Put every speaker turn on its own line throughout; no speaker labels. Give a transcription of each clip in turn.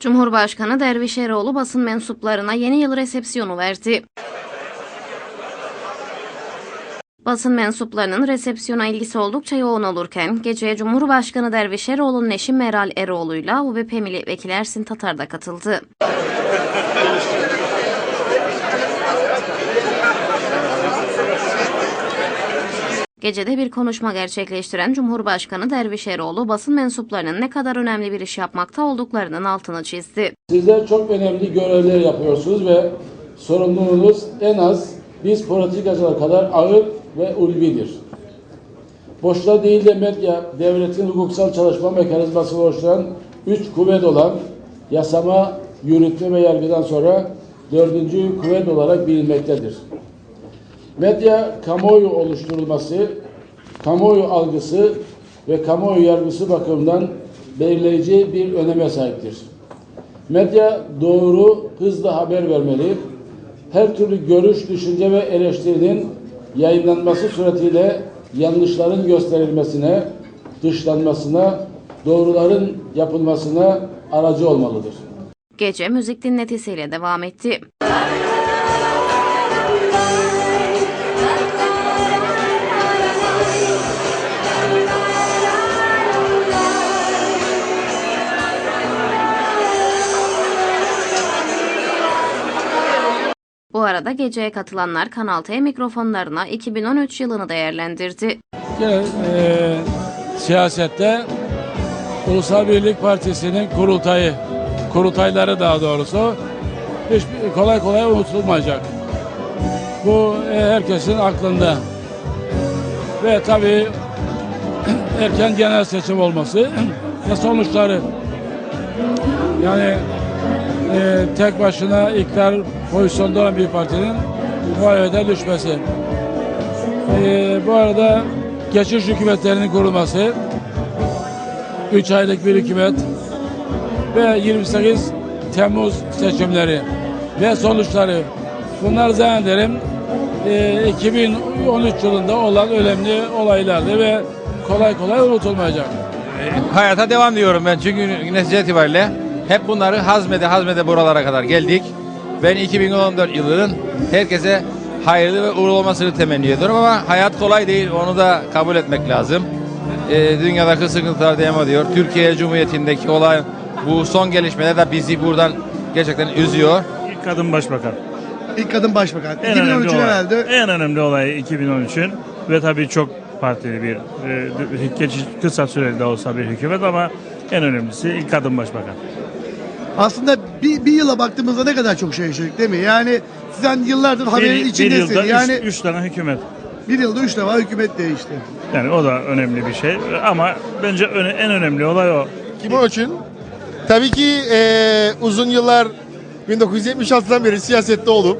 Cumhurbaşkanı Derviş Eroğlu basın mensuplarına yeni yıl resepsiyonu verdi. Basın mensuplarının resepsiyona ilgisi oldukça yoğun olurken geceye Cumhurbaşkanı Derviş Eroğlu'nun eşi Meral Eroğlu'yla UBP milletvekili Ersin Tatar da katıldı. Gecede bir konuşma gerçekleştiren Cumhurbaşkanı Derviş Eroğlu basın mensuplarının ne kadar önemli bir iş yapmakta olduklarının altını çizdi.
Sizler çok önemli görevler yapıyorsunuz ve sorumluluğunuz en az biz politikacılar kadar ağır ve ulvidir. Boşta değil de medya devletin hukuksal çalışma mekanizması oluşturan üç kuvvet olan yasama, yürütme ve yargıdan sonra dördüncü kuvvet olarak bilinmektedir. Medya kamuoyu oluşturulması, kamuoyu algısı ve kamuoyu yargısı bakımından belirleyici bir öneme sahiptir. Medya doğru, hızlı haber vermeli. Her türlü görüş, düşünce ve eleştirinin yayınlanması suretiyle yanlışların gösterilmesine, dışlanmasına, doğruların yapılmasına aracı olmalıdır.
Gece müzik dinletisiyle devam etti. Bu arada geceye katılanlar Kanal T mikrofonlarına 2013 yılını değerlendirdi.
Yine e, siyasette Ulusal Birlik Partisi'nin kurultayı, kurultayları daha doğrusu hiç kolay kolay unutulmayacak. Bu e, herkesin aklında. Ve tabii erken genel seçim olması ve sonuçları yani e, tek başına iktidar pozisyonda olan bir partinin muhalefete düşmesi. Ee, bu arada geçiş hükümetlerinin kurulması, 3 aylık bir hükümet ve 28 Temmuz seçimleri ve sonuçları. Bunlar zannederim e, 2013 yılında olan önemli olaylardı ve kolay kolay unutulmayacak.
hayata devam diyorum ben çünkü netice itibariyle hep bunları hazmede hazmede buralara kadar geldik. Ben 2014 yılının herkese hayırlı ve uğurlu olmasını temenni ediyorum ama hayat kolay değil onu da kabul etmek lazım. Ee, dünyadaki sıkıntılar devam ediyor. Türkiye Cumhuriyeti'ndeki olan bu son gelişmeler de bizi buradan gerçekten üzüyor.
İlk kadın başbakan.
İlk kadın başbakan.
En önemli
2013'ün
olay.
herhalde
En önemli olay 2013'ün ve tabii çok partili bir e, geçiş kısa süreli de olsa bir hükümet ama en önemlisi ilk kadın başbakan.
Aslında bir, bir yıla baktığımızda ne kadar çok şey yaşadık değil mi? Yani sen yıllardır haberin
bir, bir
içindesin.
yılda
yani
üç, üç tane hükümet.
bir yılda üç defa hükümet değişti.
Yani o da önemli bir şey ama bence öne- en önemli olay o.
Kim için? Tabii ki eee, uzun yıllar 1976'dan beri siyasette olup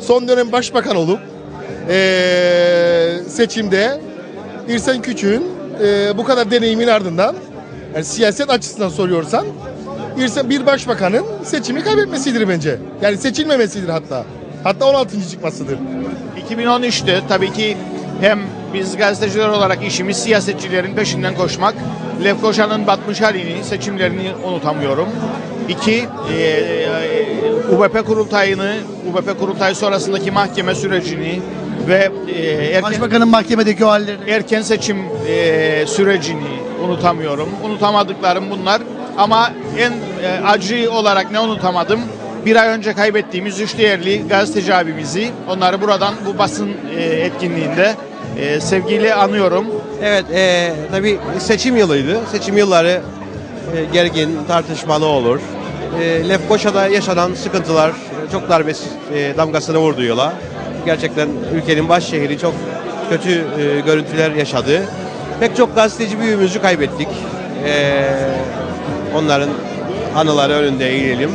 son dönem başbakan olup eee, seçimde İrsen Küçük'ün eee, bu kadar deneyimin ardından yani siyaset açısından soruyorsan İrsen bir başbakanın seçimi kaybetmesidir bence. Yani seçilmemesidir hatta. Hatta 16. çıkmasıdır.
2013'te tabii ki hem biz gazeteciler olarak işimiz siyasetçilerin peşinden koşmak. Lefkoşa'nın batmış halini, seçimlerini unutamıyorum. İki, e, e, UBP kurultayını, UBP kurultayı sonrasındaki mahkeme sürecini ve e, erken,
Başbakanın mahkemedeki o hallerini.
erken seçim e, sürecini unutamıyorum. Unutamadıklarım bunlar. Ama en e, acı olarak ne unutamadım? Bir ay önce kaybettiğimiz üç değerli gazeteci abimizi, onları buradan bu basın e, etkinliğinde e, sevgiyle anıyorum.
Evet, e, tabii seçim yılıydı. Seçim yılları e, gergin, tartışmalı olur. E, Lefkoşa'da yaşanan sıkıntılar çok darbe e, damgasını vurdu yola. Gerçekten ülkenin baş şehri çok kötü e, görüntüler yaşadı. Pek çok gazeteci büyüğümüzü kaybettik. E, onların anıları önünde eğilelim.